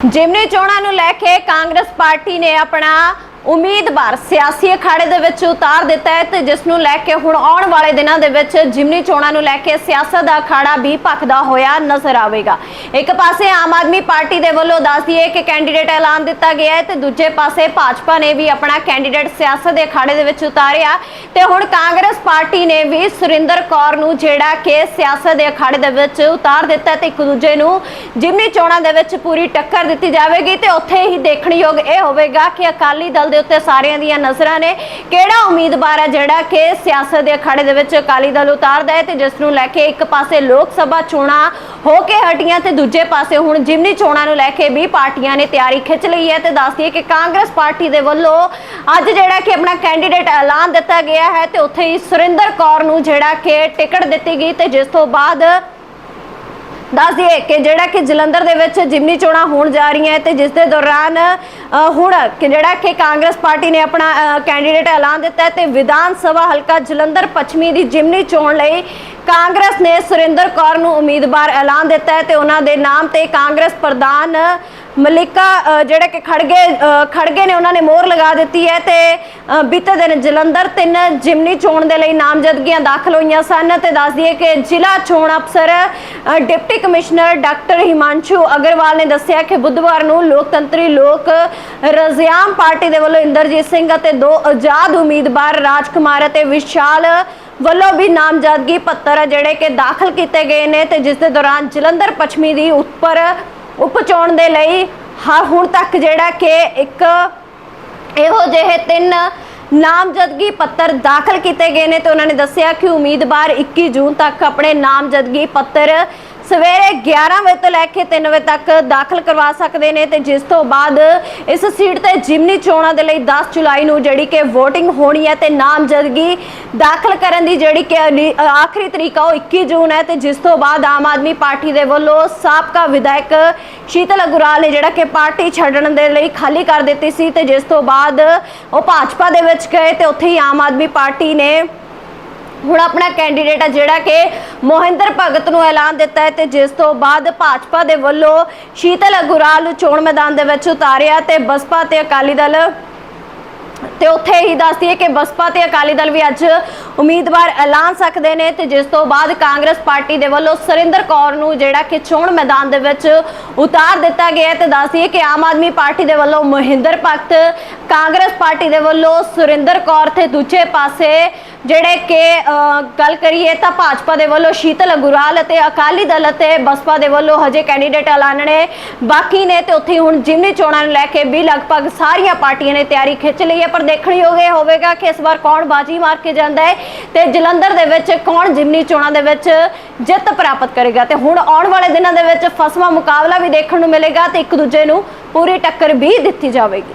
ਜਿਮਨੀ ਚੋਣਾਂ ਨੂੰ ਲੈ ਕੇ ਕਾਂਗਰਸ ਪਾਰਟੀ ਨੇ ਆਪਣਾ ਉਮੀਦਵਾਰ ਸਿਆਸੀ ਅਖਾੜੇ ਦੇ ਵਿੱਚ ਉਤਾਰ ਦਿੱਤਾ ਹੈ ਤੇ ਜਿਸ ਨੂੰ ਲੈ ਕੇ ਹੁਣ ਆਉਣ ਵਾਲੇ ਦਿਨਾਂ ਦੇ ਵਿੱਚ ਜਿਮਨੀ ਚੋਣਾਂ ਨੂੰ ਲੈ ਕੇ ਸਿਆਸਤ ਦਾ ਅਖਾੜਾ ਵੀ ਭਖਦਾ ਹੋਇਆ ਨਜ਼ਰ ਆਵੇਗਾ। ਇੱਕ ਪਾਸੇ ਆਮ ਆਦਮੀ ਪਾਰਟੀ ਦੇ ਵੱਲੋਂ ਦੱਸ ਦਈਏ ਕਿ ਕੈਂਡੀਡੇਟ ਐਲਾਨ ਦਿੱਤਾ ਗਿਆ ਹੈ ਤੇ ਦੂਜੇ ਪਾਸੇ ਭਾਜਪਾ ਨੇ ਵੀ ਆਪਣਾ ਕੈਂਡੀਡੇਟ ਸਿਆਸਤ ਦੇ ਅਖਾੜੇ ਦੇ ਵਿੱਚ ਉਤਾਰਿਆ ਤੇ ਹੁਣ ਕਾਂਗਰਸ ਪਾਰਟੀ ਨੇ ਵੀ ਸੁਰਿੰਦਰ ਕੌਰ ਨੂੰ ਜਿਹੜਾ ਕਿ ਸਿਆਸਤ ਦੇ ਅਖਾੜੇ ਦੇ ਵਿੱਚ ਉਤਾਰ ਦਿੱਤਾ ਤੇ ਇੱਕ ਦੂਜੇ ਨੂੰ ਜਿਮਨੀ ਚੋਣਾਂ ਦੇ ਵਿੱਚ ਪੂਰੀ ਟੱਕਰ ਦਿੱਤੀ ਜਾਵੇਗੀ ਤੇ ਉੱਥੇ ਹੀ ਦੇਖਣਯੋਗ ਇਹ ਹੋਵੇਗਾ ਕਿ ਅਕਾਲੀ ਦਲ ਦੇ ਉੱਤੇ ਸਾਰਿਆਂ ਦੀਆਂ ਨਜ਼ਰਾਂ ਨੇ ਕਿਹੜਾ ਉਮੀਦਵਾਰ ਹੈ ਜਿਹੜਾ ਕਿ ਸਿਆਸਤ ਦੇ ਅਖਾੜੇ ਦੇ ਵਿੱਚ ਅਕਾਲੀ ਦਲ ਉਤਾਰਦਾ ਹੈ ਤੇ ਜਿਸ ਨੂੰ ਲੈ ਕੇ ਇੱਕ ਪਾਸੇ ਲੋਕ ਸਭਾ ਚੋਣਾਂ ਹੋ ਕੇ ਹਟੀਆਂ ਤੇ ਦੂਜੇ ਪਾਸੇ ਹੁਣ ਜਿਮਨੀ ਚੋਣਾਂ ਨੂੰ ਲੈ ਕੇ ਵੀ ਪਾਰਟੀਆਂ ਨੇ ਤਿਆਰੀ ਖਿੱਚ ਲਈ ਹੈ ਤੇ ਦੱਸਦੀ ਹੈ ਕਿ ਕਾਂਗਰਸ ਪਾਰਟੀ ਦੇ ਵੱਲੋਂ ਅੱਜ ਜਿਹੜਾ ਕਿ ਆਪਣਾ ਕੈਂਡੀਡੇਟ ਐਲਾਨ ਦਿੱਤਾ ਗਿਆ ਹੈ ਤੇ ਉੱਥੇ ਹੀ ਸੁਰਿੰਦਰ ਕੌਰ ਨੂੰ ਜਿਹੜਾ ਕਿ ਟਿਕਟ ਦਿੱਤੀ ਗਈ ਤੇ ਜਿਸ ਤੋਂ ਬਾਅਦ ਦੱਸ ਦਈਏ ਕਿ ਜਿਹੜਾ ਕਿ ਜਲੰਧਰ ਦੇ ਵਿੱਚ ਜਿਮਨੀ ਚੋਣਾਂ ਹੋਣ ਜਾ ਰਹੀਆਂ ਹੈ ਤੇ ਜਿਸ ਦੇ ਦੌਰਾਨ ਹੁਣ ਕਿ ਜਿਹੜਾ ਕਿ ਕਾਂਗਰਸ ਪਾਰਟੀ ਨੇ ਆਪਣਾ ਕੈਂਡੀਡੇਟ ਐਲਾਨ ਦਿੱਤਾ ਹੈ ਤੇ ਵਿਧਾਨ ਸਭਾ ਹਲਕਾ ਜਲੰਧਰ ਪੱਛਮੀ ਦੀ ਜਿਮਨੀ ਚੋਣ ਲਈ ਕਾਂਗਰਸ ਨੇ ਸੁਰਿੰਦਰ ਕੌਰ ਨੂੰ ਉਮੀਦਵਾਰ ਐਲਾਨ ਦਿੱਤਾ ਹੈ ਤੇ ਉਹਨਾਂ ਦੇ ਨਾਮ ਤੇ ਕਾਂਗਰਸ ਪ੍ਰਧਾਨ ਮਲਿਕਾ ਜਿਹੜੇ ਕਿ ਖੜਗੇ ਖੜਗੇ ਨੇ, ਉਹਨਾਂ ਨੇ ਮੋਹਰ ਲਗਾ ਦਿੱਤੀ ਹੈ ਤੇ ਬੀਤੇ ਦਿਨ ਜਲੰਧਰ ਤਿੰਨ ਜਿਮਨੀ ਚੋਣ ਦੇ ਲਈ ਨਾਮਜ਼ਦਗੀਆਂ ਦਾਖਲ ਹੋਈਆਂ ਸਨ ਤੇ ਦੱਸ ਦਈਏ ਕਿ ਜ਼ਿਲ੍ਹਾ ਚੋਣ ਅਫਸਰ deputy commissioner doctor Himanshu Aggarwal ਨੇ ਦੱਸਿਆ ਕਿ ਬੁੱਧਵਾਰ ਨੂੰ ਲੋਕਤੰਤਰੀ ਲੋਕ ਰਜ਼ਿਆਮ ਪਾਰਟੀ ਦੇ ਵੱਲੋਂ ਇੰਦਰਜੀਤ ਸਿੰਘ ਅਤੇ ਦੋ ਆਜ਼ਾਦ ਉਮੀਦਵਾਰ ਰਾਜਕੁਮਾਰ ਅਤੇ ਵਿਸ਼ਾਲ ਵੱਲੋਂ ਵੀ ਨਾਮਜ਼ਦਗੀ ਪੱਤਰ ਜਿਹੜੇ ਕਿ ਦਾਖਲ ਕੀਤੇ ਗਏ ਨੇ ਤੇ ਜਿਸ ਦੇ ਦੌਰਾਨ ਜਲੰਧਰ, ਪੱਛਮੀ ਦੀ ਉੱਪਰ ਉਪ ਚੋਣ ਦੇ ਲਈ ਹਰ ਹੁਣ ਤੱਕ ਜਿਹੜਾ ਕਿ ਇੱਕ ਇਹੋ ਜਿਹੇ ਤਿੰਨ ਨਾਮਜ਼ਦਗੀ ਪੱਤਰ ਦਾਖਲ ਕੀਤੇ ਗਏ ਨੇ ਤੇ ਉਹਨਾਂ ਨੇ ਦੱਸਿਆ ਕਿ ਉਮੀਦਵਾਰ 21 ਜੂਨ ਤੱਕ ਆਪਣੇ ਨਾਮਜ਼ਦਗੀ ਪੱਤਰ ਸਵੇਰੇ 11 ਵਜੇ ਤੋਂ ਲੈ ਕੇ 3 ਵਜੇ ਤੱਕ ਦਾਖਲ ਕਰਵਾ ਸਕਦੇ ਨੇ ਤੇ ਜਿਸ ਤੋਂ ਬਾਅਦ ਇਸ ਸੀਟ ਤੇ ਜਿਮਨੀ ਚੋਣਾਂ ਦੇ ਲਈ 10 ਜੁਲਾਈ ਨੂੰ ਜਿਹੜੀ ਕਿ VOTING ਹੋਣੀ ਹੈ ਤੇ ਨਾਮਜ਼ਦਗੀ ਦਾਖਲ ਕਰਨ ਦੀ ਜਿਹੜੀ ਕਿ ਅਲੀ- ਅ, ਆਖਰੀ ਤਰੀਕਾ ਉਹ 21 ਜੂਨ ਹੈ ਤੇ ਜਿਸ ਤੋਂ ਬਾਅਦ ਆਮ ਆਦਮੀ ਪਾਰਟੀ ਦੇ ਵੱਲੋਂ ਸਾਬਕਾ ਵਿਧਾਇਕ ਸ਼ੀਤਲ ਅਗੁਰਾਲ ਨੇ ਜਿਹੜਾ ਕਿ ਪਾਰਟੀ ਛੱਡਣ ਦੇ ਲਈ ਖਾਲੀ ਕਰ ਦਿੱਤੀ ਸੀ ਤੇ ਜਿਸ ਤੋਂ ਬਾਅਦ ਉਹ ਭਾਜਪਾ ਦੇ ਵਿੱਚ ਗਏ ਤੇ ਉੱਥੇ ਹੀ ਆਮ ਆਦਮੀ ਪਾਰਟੀ ਨੇ ਹੁਣ ਆਪਣਾ ਕੈਂਡੀਡੇਟ ਆ ਜਿਹੜਾ ਕਿ ਮੋਹਿੰਦਰ ਭਗਤ ਨੂੰ ਐਲਾਨ ਦਿੱਤਾ ਹੈ ਤੇ ਜਿਸ ਤੋਂ ਬਾਅਦ ਭਾਜਪਾ ਦੇ ਵੱਲੋਂ ਸ਼ੀਤਲ ਅਗੁਰਾਲ ਨੂੰ ਚੋਣ ਮੈਦਾਨ ਦੇ ਵਿੱਚ ਉਤਾਰਿਆ ਤੇ ਬਸਪਾ ਤੇ ਅਕਾਲੀ ਦਲ ਤੇ ਉੱਥੇ ਹੀ ਦੱਸਦੀ ਹੈ ਕਿ ਬਸਪਾ ਤੇ ਅਕਾਲੀ ਦਲ ਵੀ ਅੱਜ ਉਮੀਦਵਾਰ ਐਲਾਨ ਸਕਦੇ ਨੇ ਤੇ ਜਿਸ ਤੋਂ ਬਾਅਦ ਕਾਂਗਰਸ ਪਾਰਟੀ ਦੇ ਵੱਲੋਂ ਸੁਰਿੰਦਰ ਕੌਰ ਨੂੰ ਜਿਹੜਾ ਕਿ ਚੋਣ ਮੈਦਾਨ ਦੇ ਵਿੱਚ ਉਤਾਰ ਦਿੱਤਾ ਗਿਆ ਤੇ ਦੱਸਦੀ ਹੈ ਕਿ ਆਮ ਆਦਮੀ ਪਾਰਟੀ ਦੇ ਵੱਲੋਂ ਮਹਿੰਦਰ ਭਗਤ, ਕਾਂਗਰਸ ਪਾਰਟੀ ਦੇ ਵੱਲੋਂ ਸੁਰਿੰਦਰ ਕੌਰ ਤੇ ਦੂਜੇ ਪਾਸੇ ਜਿਹੜੇ ਕਿ ਗੱਲ ਕਰੀਏ ਤਾਂ ਭਾਜਪਾ ਦੇ ਵੱਲੋਂ ਸ਼ੀਤਲ ਅਗੁਰਾਲ ਅਤੇ ਅਕਾਲੀ ਦਲ ਅਤੇ ਬਸਪਾ ਦੇ ਵੱਲੋਂ ਹਜੇ ਕੈਂਡੀਡੇਟ ਐਲਾਨਣੇ ਬਾਕੀ ਨੇ ਤੇ ਉੱਥੇ ਹੁਣ ਜਿਮਨੀ ਚੋਣਾਂ ਨੂੰ ਲੈ ਕੇ ਵੀ ਲਗਭਗ ਸਾਰੀਆਂ ਪਾਰਟੀਆਂ ਨੇ ਤਿਆਰੀ ਖਿੱਚ ਲਈ ਹੈ, ਪਰ ਦੇਖਣਯੋਗ ਇਹ ਹੋਵੇਗਾ ਕਿ ਇਸ ਵਾਰ ਕੌਣ ਬਾਜੀ ਮਾਰ ਕੇ ਜਾਂਦਾ ਹੈ ਤੇ ਜਲੰਧਰ ਦੇ ਵਿੱਚ ਕੌਣ ਜਿਮਨੀ ਚੋਣਾਂ ਦੇ ਵਿੱਚ ਜਿੱਤ ਪ੍ਰਾਪਤ ਕਰੇਗਾ। ਤੇ ਹੁਣ ਆਉਣ ਵਾਲੇ ਦਿਨਾਂ ਦੇ ਵਿੱਚ ਫਸਵਾ ਮੁਕਾਬਲਾ ਵੀ ਦੇਖਣ ਨੂੰ ਮਿਲੇਗਾ ਤੇ ਇੱਕ ਦੂਜੇ ਨੂੰ ਪੂਰੀ ਟੱਕਰ ਵੀ ਦਿੱਤੀ ਜਾਵੇਗੀ।